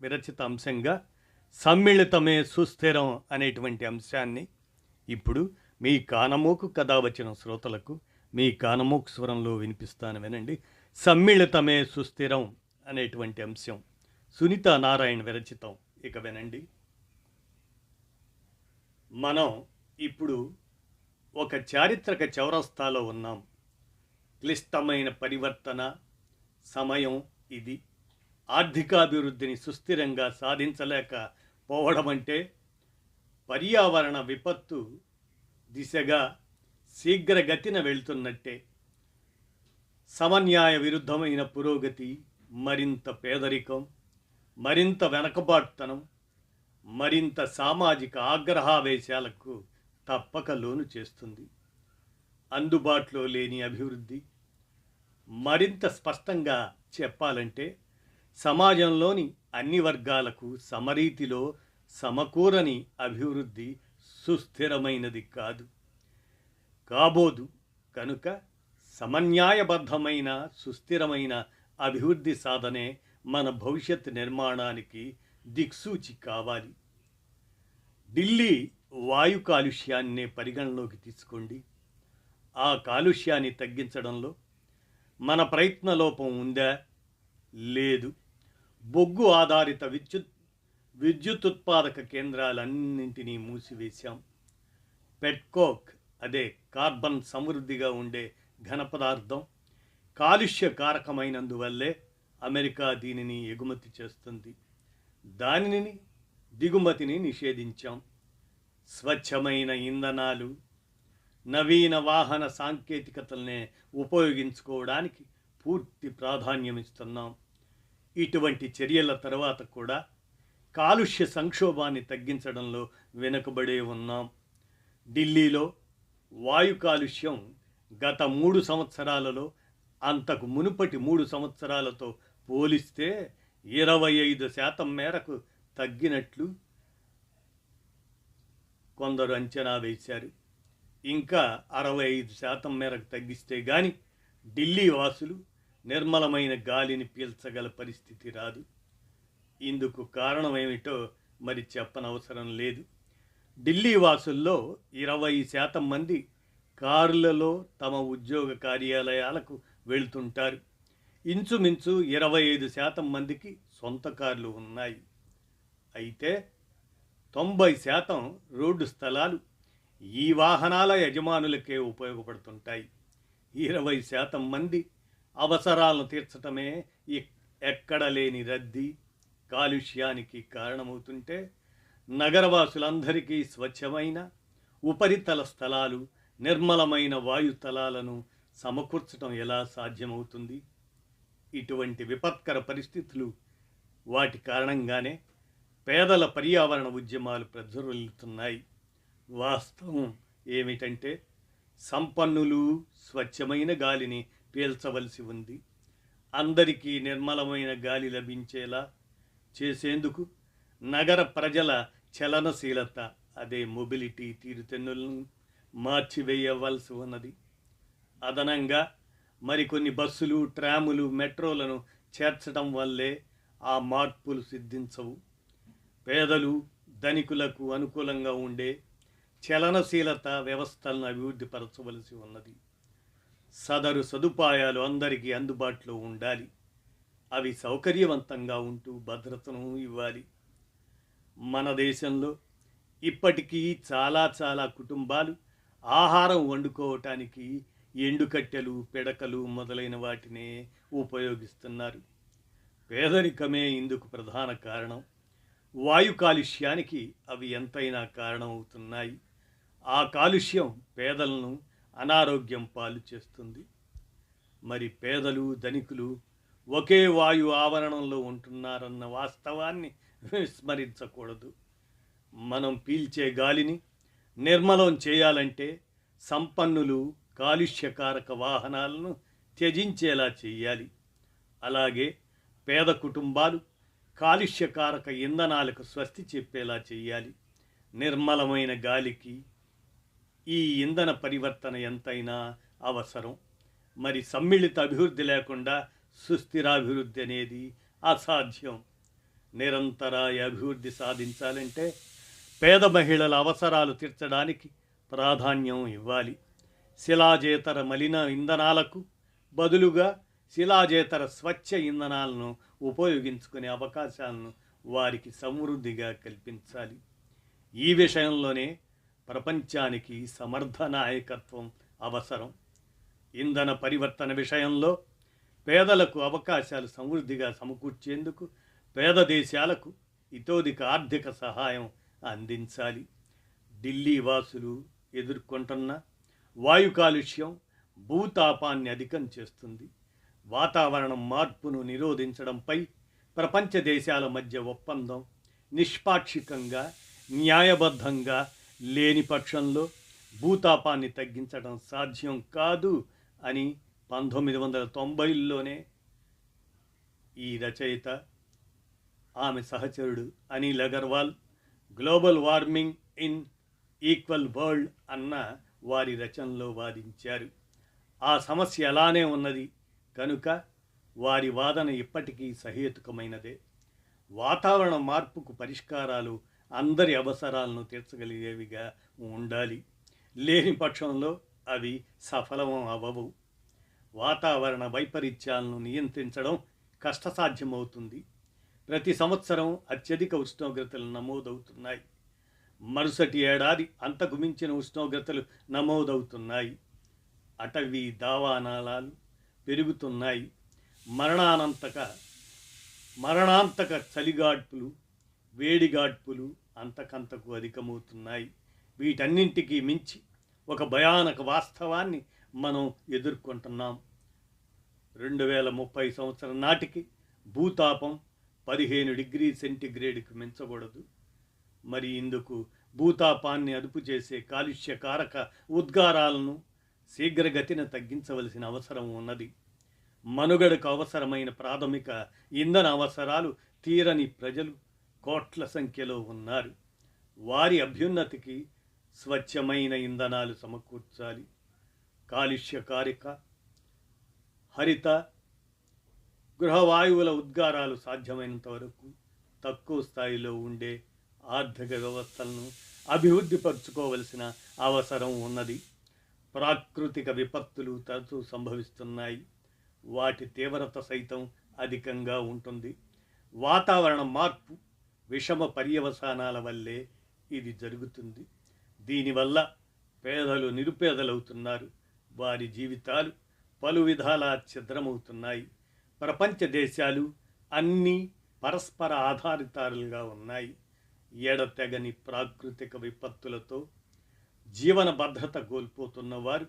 విరచిత అంశంగా సమ్మిళితమే సుస్థిరం అనేటువంటి అంశాన్ని ఇప్పుడు మీ కానమోకు కథ వచ్చిన శ్రోతలకు మీ కానమోకు స్వరంలో వినిపిస్తాను వినండి సమ్మిళితమే సుస్థిరం అనేటువంటి అంశం సునీత నారాయణ విరచితం ఇక వినండి మనం ఇప్పుడు ఒక చారిత్రక చౌరస్తాలో ఉన్నాం. క్లిష్టమైన పరివర్తన సమయం ఇది. ఆర్థికాభివృద్ధిని సుస్థిరంగా సాధించలేకపోవడం అంటే పర్యావరణ విపత్తు దిశగా శీఘ్రగతిన వెళ్తున్నట్టే. సమన్యాయ విరుద్ధమైన పురోగతి మరింత పేదరికం మరింత వెనకబాటుతనం మరింత సామాజిక ఆగ్రహావేశాలకు తప్పక లోను చేస్తుంది. అందుబాటులో లేని అభివృద్ధి మరింత స్పష్టంగా చెప్పాలంటే సమాజంలోని అన్ని వర్గాలకు సమరీతిలో సమకూరని అభివృద్ధి సుస్థిరమైనది కాదు. కాబోదు కనుక సమన్యాయబద్ధమైన సుస్థిరమైన అభివృద్ధి సాధనే మన భవిష్యత్ నిర్మాణానికి దిక్సూచి కావాలి. ఢిల్లీ వాయు కాలుష్యాన్నే పరిగణలోకి తీసుకోండి. ఆ కాలుష్యాన్ని తగ్గించడంలో మన ప్రయత్న లోపం ఉందా? లేదు. బొగ్గు ఆధారిత విద్యుత్ విద్యుత్ ఉత్పాదక కేంద్రాలన్నింటినీ మూసివేశాం. పెట్కోక్ అదే కార్బన్ సమృద్ధిగా ఉండే ఘన పదార్థం కాలుష్య కారకమైనందువల్లే అమెరికా దీనిని ఎగుమతి చేస్తుంది. దానిని దిగుమతిని నిషేధించాం. స్వచ్ఛమైన ఇంధనాలు నవీన వాహన సాంకేతికతల్నే ఉపయోగించుకోవడానికి పూర్తి ప్రాధాన్యం ఇస్తున్నాం ఇటువంటి చర్యల తర్వాత కూడా కాలుష్య సంక్షోభాన్ని తగ్గించడంలో వెనుకబడే ఉన్నాం. ఢిల్లీలో వాయు కాలుష్యం గత మూడు సంవత్సరాలలో అంతకు మునుపటి మూడు సంవత్సరాలతో పోలిస్తే ఇరవై ఐదు శాతం మేరకు తగ్గినట్లు కొందరు అంచనా వేశారు. ఇంకా అరవై ఐదు శాతం మేరకు తగ్గిస్తే కానీ ఢిల్లీ వాసులు నిర్మలమైన గాలిని పీల్చగల పరిస్థితి రాదు. ఇందుకు కారణం ఏమిటో మరి చెప్పనవసరం లేదు. ఢిల్లీ వాసుల్లో ఇరవై శాతం మంది కారులలో తమ ఉద్యోగ కార్యాలయాలకు వెళ్తుంటారు. ఇంచుమించు ఇరవై ఐదు శాతం మందికి సొంత కార్లు ఉన్నాయి. అయితే తొంభై శాతం రోడ్డు స్థలాలు ఈ వాహనాల యజమానులకే ఉపయోగపడుతుంటాయి. ఇరవై శాతం మంది అవసరాలను తీర్చటమే ఈ ఎక్కడ లేని రద్దీ కాలుష్యానికి కారణమవుతుంటే నగరవాసులందరికీ స్వచ్ఛమైన ఉపరితల స్థలాలు నిర్మలమైన వాయుతలాలను సమకూర్చడం ఎలా సాధ్యమవుతుంది? ఇటువంటి విపత్కర పరిస్థితులు వాటి కారణంగానే పేదల పర్యావరణ ఉద్యమాలు ప్రజ్వరిల్లుతున్నాయి. వాస్తవం ఏమిటంటే సంపన్నులు స్వచ్ఛమైన గాలిని పీల్చవలసి ఉంది. అందరికీ నిర్మలమైన గాలి లభించేలా చేసేందుకు నగర ప్రజల చలనశీలత అదే మొబిలిటీ తీరుతెన్నులను మార్చివేయవలసి ఉన్నది. అదనంగా మరికొన్ని బస్సులు ట్రాములు మెట్రోలను చేర్చడం వల్లే ఆ మార్పులు సిద్ధించవు. పేదలు ధనికులకు అనుకూలంగా ఉండే చలనశీలత వ్యవస్థలను అభివృద్ధి పరచవలసి ఉన్నది. సదరు సదుపాయాలు అందరికీ అందుబాటులో ఉండాలి. అవి సౌకర్యవంతంగా ఉంటూ భద్రతను ఇవ్వాలి. మన దేశంలో ఇప్పటికీ చాలా చాలా కుటుంబాలు ఆహారం వండుకోవటానికి ఎండుకట్టెలు పిడకలు మొదలైన వాటినే ఉపయోగిస్తున్నారు. పేదరికమే ఇందుకు ప్రధాన కారణం. వాయు కాలుష్యానికి అవి ఎంతైనా కారణం అవుతున్నాయి ఆ కాలుష్యం పేదలను అనారోగ్యం పాలు చేస్తుంది. మరి పేదలు ధనికులు ఒకే వాయు ఆవరణంలో ఉంటున్నారన్న వాస్తవాన్ని విస్మరించకూడదు. మనం పీల్చే గాలిని నిర్మలం చేయాలంటే సంపన్నులు కాలుష్యకారక వాహనాలను త్యజించేలా చేయాలి అలాగే పేద కుటుంబాలు కాలుష్యకారక ఇంధనాలకు స్వస్తి చెప్పేలా చేయాలి నిర్మలమైన గాలికి ఈ ఇంధన పరివర్తన ఎంతైనా అవసరం. మరి సమ్మిళిత అభివృద్ధి లేకుండా సుస్థిరాభివృద్ధి అనేది అసాధ్యం. నిరంతరాయ అభివృద్ధి సాధించాలంటే పేద మహిళల అవసరాలు తీర్చడానికి ప్రాధాన్యం ఇవ్వాలి. శిలాజేతర మలిన ఇంధనాలకు బదులుగా శిలాజేతర స్వచ్ఛ ఇంధనాలను ఉపయోగించుకునే అవకాశాలను వారికి సమృద్ధిగా కల్పించాలి. ఈ విషయంలోనే ప్రపంచానికి సమర్థ నాయకత్వం అవసరం. ఇంధన పరివర్తన విషయంలో పేదలకు అవకాశాలు సమృద్ధిగా సమకూర్చేందుకు పేద దేశాలకు ఇతోదిక ఆర్థిక సహాయం అందించాలి. ఢిల్లీ వాసులు ఎదుర్కొంటున్న వాయు కాలుష్యం భూతాపాన్ని అధికం చేస్తుంది. వాతావరణం మార్పును నిరోధించడంపై ప్రపంచ దేశాల మధ్య ఒప్పందం నిష్పాక్షికంగా న్యాయబద్ధంగా లేని పక్షంలో భూతాపాన్ని తగ్గించడం సాధ్యం కాదు అని పంతొమ్మిది వందల తొంభైలోనే ఈ రచయిత ఆమె సహచరుడు Anil Agarwal global warming in equal world అన్న వారి రచనలో వాదించారు. ఆ సమస్య అలానే ఉన్నది కనుక వారి వాదన ఇప్పటికీ సహేతుకమైనదే. వాతావరణ మార్పుకు పరిష్కారాలు అందరి అవసరాలను తీర్చగలిగేవిగా ఉండాలి. లేని పక్షంలో అవి సఫలం అవ్వవు వాతావరణ వైపరీత్యాలను నియంత్రించడం కష్టసాధ్యమవుతుంది. ప్రతి సంవత్సరం అత్యధిక ఉష్ణోగ్రతలు నమోదవుతున్నాయి. మరుసటి ఏడాది అంతకు మించిన ఉష్ణోగ్రతలు నమోదవుతున్నాయి. అటవీ దావానాలాలు పెరుగుతున్నాయి. మరణానంతక మరణాంతక చలిగాడ్పులు వేడిగాడ్పులు అంతకంతకు అధికమవుతున్నాయి. వీటన్నింటికీ మించి ఒక భయానక వాస్తవాన్ని మనం ఎదుర్కొంటున్నాం. రెండు వేల ముప్పై సంవత్సరం నాటికి భూతాపం పదిహేను డిగ్రీ సెంటిగ్రేడ్కి మించకూడదు మరి ఇందుకు భూతాపాన్ని అదుపు చేసే కాలుష్యకారక ఉద్గారాలను శీఘ్రగతిన తగ్గించవలసిన అవసరం ఉన్నది. మనుగడకు అవసరమైన ప్రాథమిక ఇంధన అవసరాలు తీరని ప్రజలు కోట్ల సంఖ్యలో ఉన్నారు. వారి అభ్యున్నతికి స్వచ్ఛమైన ఇంధనాలు సమకూర్చాలి. కాలుష్యకారిక హరిత గృహవాయువుల ఉద్గారాలు సాధ్యమైనంత వరకు తక్కువ స్థాయిలో ఉండే ఆర్థిక వ్యవస్థలను అభివృద్ధిపరుచుకోవలసిన అవసరం ఉన్నది. ప్రాకృతిక విపత్తులు తరచూ సంభవిస్తున్నాయి. వాటి తీవ్రత సైతం అధికంగా ఉంటుంది. వాతావరణ మార్పు విషమ పర్యవసానాల వల్లే ఇది జరుగుతుంది. దీనివల్ల పేదలు నిరుపేదలవుతున్నారు. వారి జీవితాలు పలు విధాలా ఛిద్రమవుతున్నాయి. ప్రపంచ దేశాలు అన్నీ పరస్పర ఆధారితాలుగా ఉన్నాయి. ఎడతెగని ప్రాకృతిక విపత్తులతో జీవన భద్రత కోల్పోతున్న వారు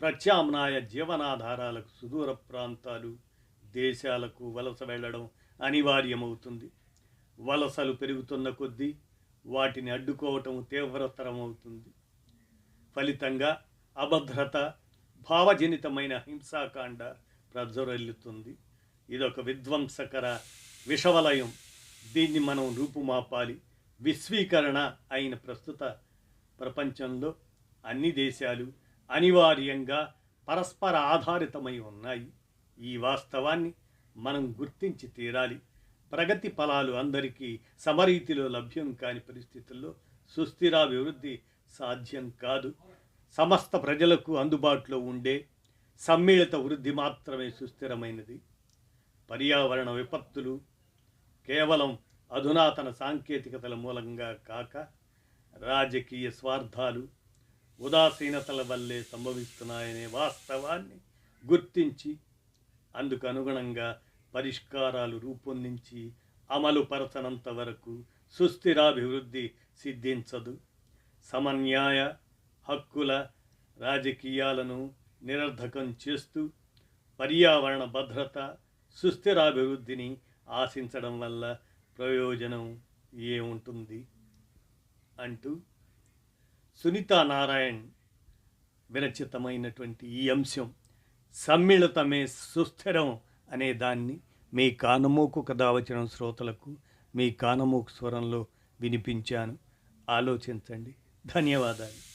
ప్రత్యామ్నాయ జీవనాధారాలకు సుదూర ప్రాంతాలు దేశాలకు వలస వెళ్ళడం అనివార్యమవుతుంది. వలసలు పెరుగుతున్న కొద్దీ వాటిని అడ్డుకోవటం తీవ్రతరమవుతుంది. ఫలితంగా అభద్రత భావజనితమైన హింసాకాండ ప్రజ్వరల్లుతుంది. ఇదొక విధ్వంసకర విషవలయం. దీన్ని మనం రూపుమాపాలి. విశ్వీకరణ అయిన ప్రస్తుత ప్రపంచంలో అన్ని దేశాలు అనివార్యంగా పరస్పర ఆధారితమై ఉన్నాయి. ఈ వాస్తవాన్ని మనం గుర్తించి తీరాలి. ప్రగతి ఫలాలు అందరికీ సమరీతిలో లభ్యం కాని పరిస్థితుల్లో సుస్థిరాభివృద్ధి సాధ్యం కాదు. సమస్త ప్రజలకు అందుబాటులో ఉండే సమ్మిళిత వృద్ధి మాత్రమే సుస్థిరమైనది. పర్యావరణ విపత్తులు కేవలం అధునాతన సాంకేతికతల మూలంగా కాక రాజకీయ స్వార్థాలు ఉదాసీనతల వల్లే సంభవిస్తున్నాయనే వాస్తవాన్ని గుర్తించి అందుకు అనుగుణంగా పరిష్కారాలు రూపొందించి అమలుపరచనంత వరకు సుస్థిరాభివృద్ధి సిద్ధించదు. సమన్యాయ హక్కుల రాజకీయాలను నిరర్ధకం చేస్తూ పర్యావరణ భద్రత సుస్థిరాభివృద్ధిని ఆశించడం వల్ల ప్రయోజనం ఏముంటుంది అంటూ సునీతా నారాయణ్ విరచితమైనటువంటి ఈ అంశం సమ్మిళితమే సుస్థిరం అనే దాన్ని మీ కానమోకు కథావచనం శ్రోతలకు మీ కానమోకు స్వరంలో వినిపించాను. ఆలోచించండి. ధన్యవాదాలు.